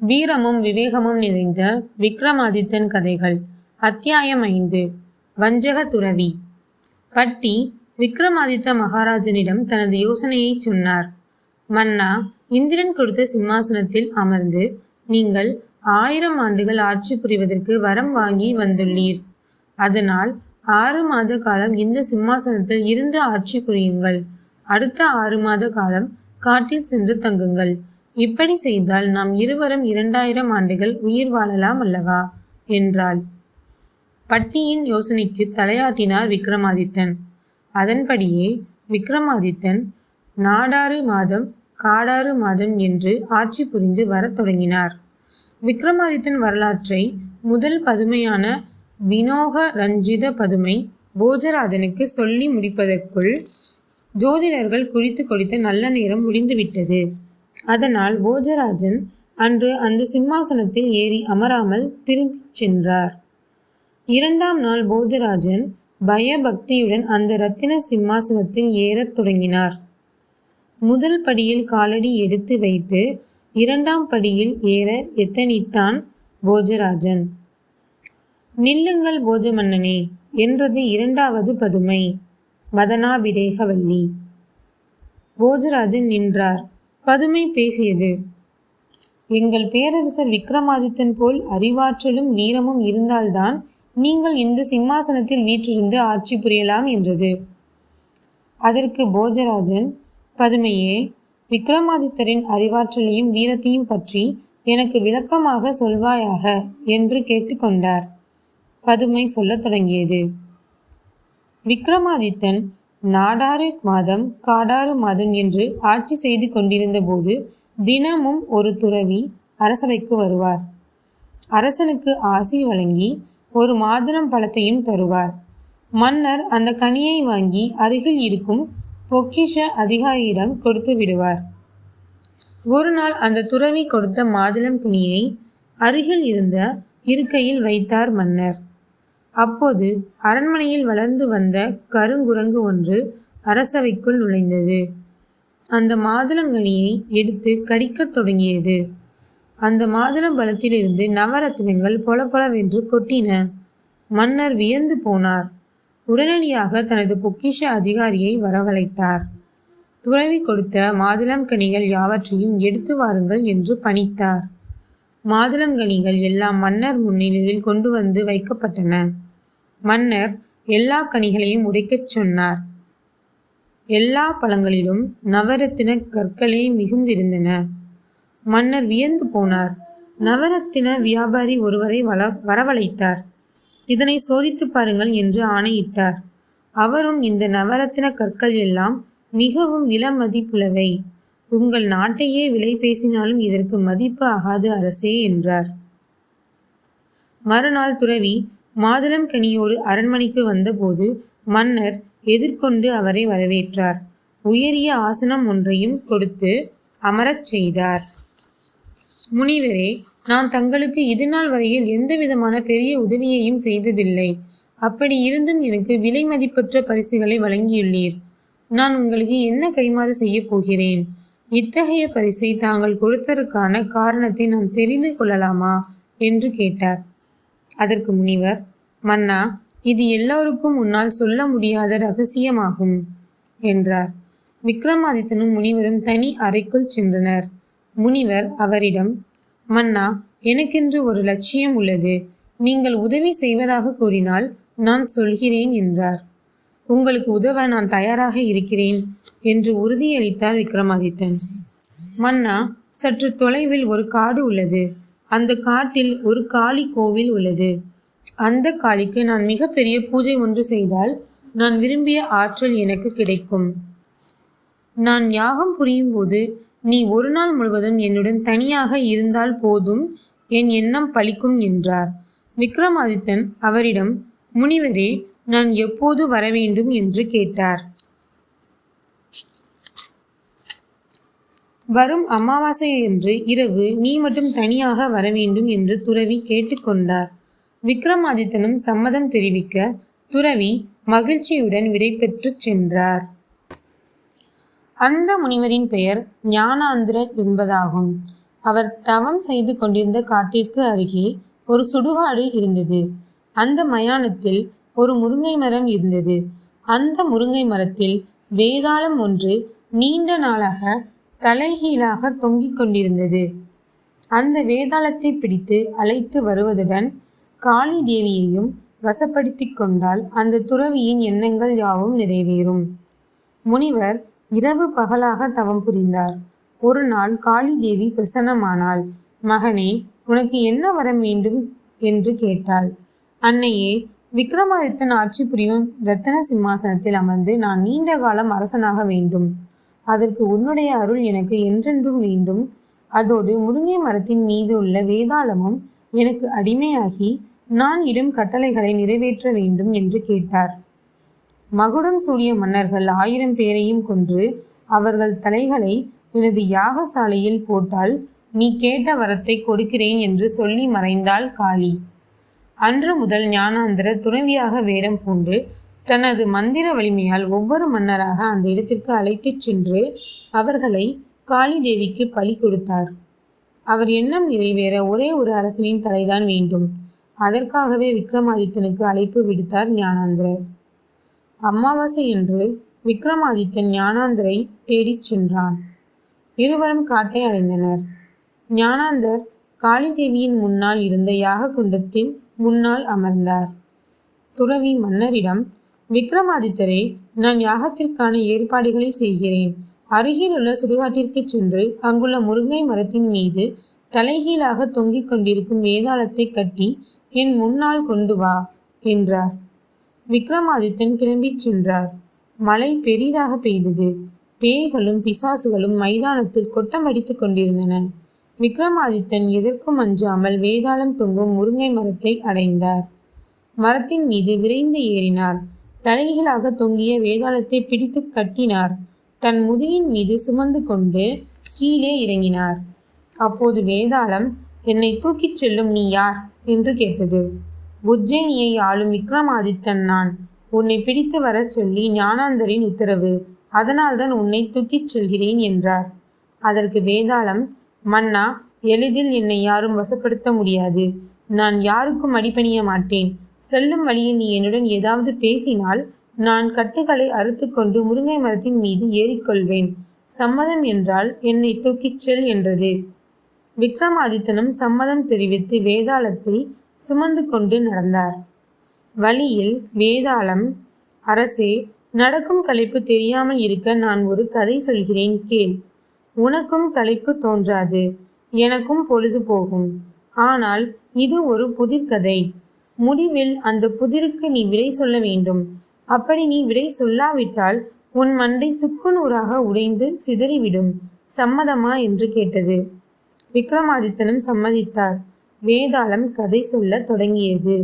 வீரமும் விவேகமும் நிறைந்த விக்ரமாதித்தன் கதைகள். அத்தியாயம் ஐந்து. வஞ்சக துறவி. பட்டி விக்ரமாதித்த மகாராஜனிடம் தனது யோசனையை சொன்னார். மன்னா இந்திரன் கொடுத்த சிம்மாசனத்தில் அமர்ந்து நீங்கள் ஆயிரம் ஆண்டுகள் ஆட்சி புரிவதற்கு வரம் வாங்கி வந்துள்ளீர். அதனால் ஆறு மாத காலம் இந்த சிம்மாசனத்தில் இருந்து ஆட்சி புரியுங்கள். அடுத்த ஆறு மாத காலம் காட்டில் சென்று தங்குங்கள். இப்படி செய்தால் நாம் இருவரும் இரண்டாயிரம் ஆண்டுகள் உயிர் வாழலாம் அல்லவா? என்றாள். பட்டியின் யோசனைக்கு தலையாட்டினார் விக்ரமாதித்தன். அதன்படியே விக்ரமாதித்தன் நாடாறு மாதம் காடாறு மாதம் என்று ஆட்சி புரிந்து வரத் தொடங்கினார். விக்ரமாதித்தன் வரலாற்றை முதல் பதுமையான வினோக ரஞ்சித பதுமை போஜராஜனுக்கு சொல்லி முடிப்பதற்குள் ஜோதிடர்கள் குறித்து கொடுத்த நல்ல நேரம் முடிந்துவிட்டது. அதனால் போஜராஜன் அன்று அந்த சிம்மாசனத்தில் ஏறி அமராமல் திரும்பிச் சென்றார். இரண்டாம் நாள் போஜராஜன் பயபக்தியுடன் அந்த ரத்தின சிம்மாசனத்தில் ஏறத் தொடங்கினார். முதல் படியில் காலடி எடுத்து வைத்து இரண்டாம் படியில் ஏற எத்தனித்தான் போஜராஜன். நில்லுங்கள் போஜமன்னனே என்றது இரண்டாவது பதுமை. மதனாபிடேகவல்லி போஜராஜன் நின்றார். பதுமை பேசியது. எங்கள் பேரரசர் விக்ரமாதித்தன் போல் அறிவாற்றலும் வீரமும் இருந்தால்தான் நீங்கள் இந்த சிம்மாசனத்தில் வீற்றிருந்து ஆட்சி புரியலாம் என்றது. அதற்கு போஜராஜன் பதுமையே விக்ரமாதித்தரின் அறிவாற்றலையும் வீரத்தையும் பற்றி எனக்கு விளக்கமாக சொல்வாயாக என்று கேட்டுக்கொண்டார் பதுமை சொல்லத் தொடங்கியது. விக்ரமாதித்தன் நாடாறு மாதம் காடாறு மாதம் என்று ஆட்சி செய்து கொண்டிருந்த போது தினமும் ஒரு துறவி அரசவைக்கு வருவார். அரசனுக்கு ஆசி வழங்கி ஒரு மாதுளம் பழத்தையும் தருவார். மன்னர் அந்த கனியை வாங்கி அருகில் இருக்கும் பொக்கிஷ அதிகாரியிடம் கொடுத்து விடுவார். ஒரு நாள் அந்த துறவி கொடுத்த மாதுளம் கனியை அருகில் இருந்த இருக்கையில் வைத்தார் மன்னர். அப்போது அரண்மனையில் வளர்ந்து வந்த கருங்குரங்கு ஒன்று அரசவைக்குள் நுழைந்தது. அந்த மாதுளங்கனியை எடுத்து கடிக்கத் தொடங்கியது. அந்த மாதுளம் பழத்திலிருந்து நவரத்தினங்கள் பொலபொலவென்று கொட்டின. மன்னர் வியந்து போனார். உடனடியாக தனது பொக்கிஷ அதிகாரியை வரவழைத்தார். துறவி கொடுத்த மாதுளம் கனிகள் யாவற்றையும் எடுத்து வாருங்கள் என்று பணித்தார். மாதுளங்கனிகள் எல்லாம் மன்னர் முன்னிலையில் கொண்டு வந்து வைக்கப்பட்டன. மன்னர் எல்லா கனிகளையும் உடைக்கச் சொன்னார். எல்லா பழங்களிலும் நவரத்தின கற்களே மிகுந்திருந்தன. மன்னர் வியந்து போனார். நவரத்தின வியாபாரி ஒருவரை வள வரவழைத்தார். இதனை சோதித்து பாருங்கள் என்று ஆணையிட்டார். அவரும் இந்த நவரத்தின கற்கள் எல்லாம் மிகவும் விலமதிப்புள்ளவை உங்கள் நாட்டையே விலை பேசினாலும் இதற்கு மதிப்பு ஆகாது அரசே என்றார். மறுநாள் துறவி மாதுளம் கனியோடு அரண்மனைக்கு வந்தபோது மன்னர் எதிர்கொண்டு அவரை வரவேற்றார். உயரிய ஆசனம் ஒன்றையும் கொடுத்து அமரச் செய்தார். முனிவரே நான் தங்களுக்கு இதுநாள் வரையில் எந்த விதமான பெரிய உதவியையும் செய்ததில்லை. அப்படி இருந்தும் எனக்கு விலை மதிப்பற்ற பரிசுகளை வழங்கியுள்ளீர். நான் உங்களுக்கு என்ன கைமாறு செய்யப் போகிறேன்? இத்தகைய பரிசை தாங்கள் கொடுத்ததற்கான காரணத்தை நான் தெரிந்து கொள்ளலாமா? என்று கேட்டார். அதற்கு முனிவர் மன்னா இது எல்லோருக்கும் உன்னால் சொல்ல முடியாத ரகசியமாகும் என்றார். விக்ரமாதித்தனும் முனிவரும் தனி அறைக்குள் சென்றனர். முனிவர் அவரிடம் மன்னா எனக்கென்று ஒரு லட்சியம் உள்ளது. நீங்கள் உதவி செய்வதாக கூறினால் நான் சொல்கிறேன் என்றார். உங்களுக்கு உதவ நான் தயாராக இருக்கிறேன் என்று உறுதியளித்தார் விக்ரமாதித்தன். மன்னா சற்று தொலைவில் ஒரு காடு உள்ளது. அந்த காட்டில் ஒரு காளி கோவில் உள்ளது. அந்த காளிக்கு நான் மிகப்பெரிய பூஜை ஒன்று செய்தால் நான் விரும்பிய ஆற்றல் எனக்கு கிடைக்கும். நான் யாகம் புரியும் போது நீ ஒரு நாள் முழுவதும் என்னுடன் தனியாக இருந்தால் போதும் என் எண்ணம் பலிக்கும் என்றார். விக்ரமாதித்தன் அவரிடம் முனிவரே நான் எப்போது வர வேண்டும்? என்று கேட்டார். வரும் அமாவாசையன்று இரவு நீ மட்டும் தனியாக வர வேண்டும் என்று துறவி கேட்டுக்கொண்டார். விக்ரமாதித்தனும் சம்மதம் தெரிவிக்க துறவி மகிழ்ச்சியுடன் விடைபெற்று சென்றார். அந்த முனிவரின் பெயர் ஞானாந்திரர் என்பதாகும். அவர் தவம் செய்து கொண்டிருந்த காட்டிற்கு அருகே ஒரு சுடுகாடு இருந்தது. அந்த மயானத்தில் ஒரு முருங்கை மரம் இருந்தது. அந்த முருங்கை மரத்தில் வேதாளம் ஒன்று நீண்ட நாளாக தலைகீழாக தொங்கிக் கொண்டிருந்தது. அந்த வேதாளத்தை பிடித்து அழைத்து வருவதுடன் காளி தேவியையும் வசப்படுத்திக் கொண்டால் அந்த துறவியின் எண்ணங்கள் யாவும் நிறைவேறும். முனிவர் இரவு பகலாக தவம் புரிந்தார். ஒரு நாள் காளி தேவி பிரசன்னமானாள். மகனே உனக்கு என்ன வர வேண்டும்? என்று கேட்டாள். அன்னையே விக்ரமாதித்தன் ஆட்சி புரியும் ரத்தன சிம்மாசனத்தில் அமர்ந்து நான் நீண்ட காலம் அரசனாக வேண்டும். அதற்கு உன்னுடைய அருள் எனக்கு என்றென்றும் வேண்டும். அதோடு முருங்கை மரத்தின் மீது உள்ள வேதாளமும் எனக்கு அடிமையாகி நான் இடும் கட்டளைகளை நிறைவேற்ற வேண்டும் என்று கேட்டார். மகுடம் சூடிய மன்னர்கள் ஆயிரம் பேரையும் கொன்று அவர்கள் தலைகளை எனது யாகசாலையில் போட்டால் நீ கேட்ட வரத்தை கொடுக்கிறேன் என்று சொல்லி மறைந்தாள் காளி. அன்று முதல் ஞானாந்தரர் துணைவியாக வேடம் பூண்டு தனது மந்திர வலிமையால் ஒவ்வொரு மன்னராக அந்த இடத்திற்கு அழைத்துச் சென்று அவர்களை காளி தேவிக்கு பலி கொடுத்தார். அவர் எண்ணம் நிறைவேற ஒரே ஒரு அரசனின் தலைதான் வேண்டும். அதற்காகவே விக்ரமாதித்தனுக்கு அழைப்பு விடுத்தார் ஞானாந்தரர். அமாவாசை என்று விக்ரமாதித்தன் ஞானாந்தரை தேடிச் சென்றான். இருவரும் காட்டை அடைந்தனர். ஞானாந்தர் காளிதேவியின் முன்னால் இருந்த யாக குண்டத்தின் முன்னால் அமர்ந்தார். துறவி மன்னரிடம் விக்ரமாதித்தரே நான் யாகத்திற்கான ஏற்பாடுகளை செய்கிறேன். அருகில் உள்ள சுடுகாட்டிற்கு சென்று அங்குள்ள முருங்கை மரத்தின் மீது தலைகீழாக தொங்கிக் கொண்டிருக்கும் வேதாளத்தை கட்டி என் முன்னால் கொண்டு வா என்றார். விக்ரமாதித்தன் கிளம்பிச் சென்றார். மழை பெரிதாக பெய்தது. பேய்களும் பிசாசுகளும் மைதானத்தில் கொட்டமடித்துக் கொண்டிருந்தன. விக்ரமாதித்தன் எதற்கும் அஞ்சாமல் வேதாளம் தொங்கும் முருங்கை மரத்தை அடைந்தார். மரத்தின் மீது விரைந்து ஏறினார் தலைகீழாக தொங்கிய வேதாளத்தை பிடித்து கட்டினார். தன் முதுகின் மீது சுமந்து கொண்டு கீழே இறங்கினார். அப்போது வேதாளம் என்னை தூக்கிச் செல்லும் நீ யார்? என்று கேட்டது. உஜ்ஜயினியை ஆளும் விக்ரமாதித்தன் நான். உன்னை பிடித்து வரச் சொல்லி ஞானாந்தரின் உத்தரவு. அதனால்தான் உன்னை தூக்கிச் செல்கிறேன் என்றார். அதற்கு வேதாளம் மன்னா எளிதில் என்னை யாரும் வசப்படுத்த முடியாது. நான் யாருக்கும் அடிபணிய மாட்டேன். செல்லும் வழியில் நீ என்னுடன் ஏதாவது பேசினால் நான் கட்டுகளை அறுத்துக்கொண்டு முருங்கை மரத்தின் மீது ஏறிக்கொள்வேன். சம்மதம் என்றால் என்னை தூக்கிச் செல் என்றது. விக்ரமாதித்தனும் சம்மதம் தெரிவித்து வேதாளத்தை சுமந்து கொண்டு நடந்தார். வழியில் வேதாளம் அரசே நடக்கும் களைப்பு தெரியாமல் இருக்க நான் ஒரு கதை சொல்கிறேன் கேள். உனக்கும் களைப்பு தோன்றாது. எனக்கும் பொழுது போகும். ஆனால் இது ஒரு புதிர்கதை முடிவில் அந்த புதிருக்கு நீ விடை சொல்ல வேண்டும். அப்படி நீ விடை சொல்லாவிட்டால் உன் மண்டை சுக்குநூறாக உடைந்து சிதறிவிடும் சம்மதமா என்று கேட்டது. விக்ரமாதித்தனும் சம்மதித்தார். வேதாளம் கதை சொல்லத் தொடங்கியது.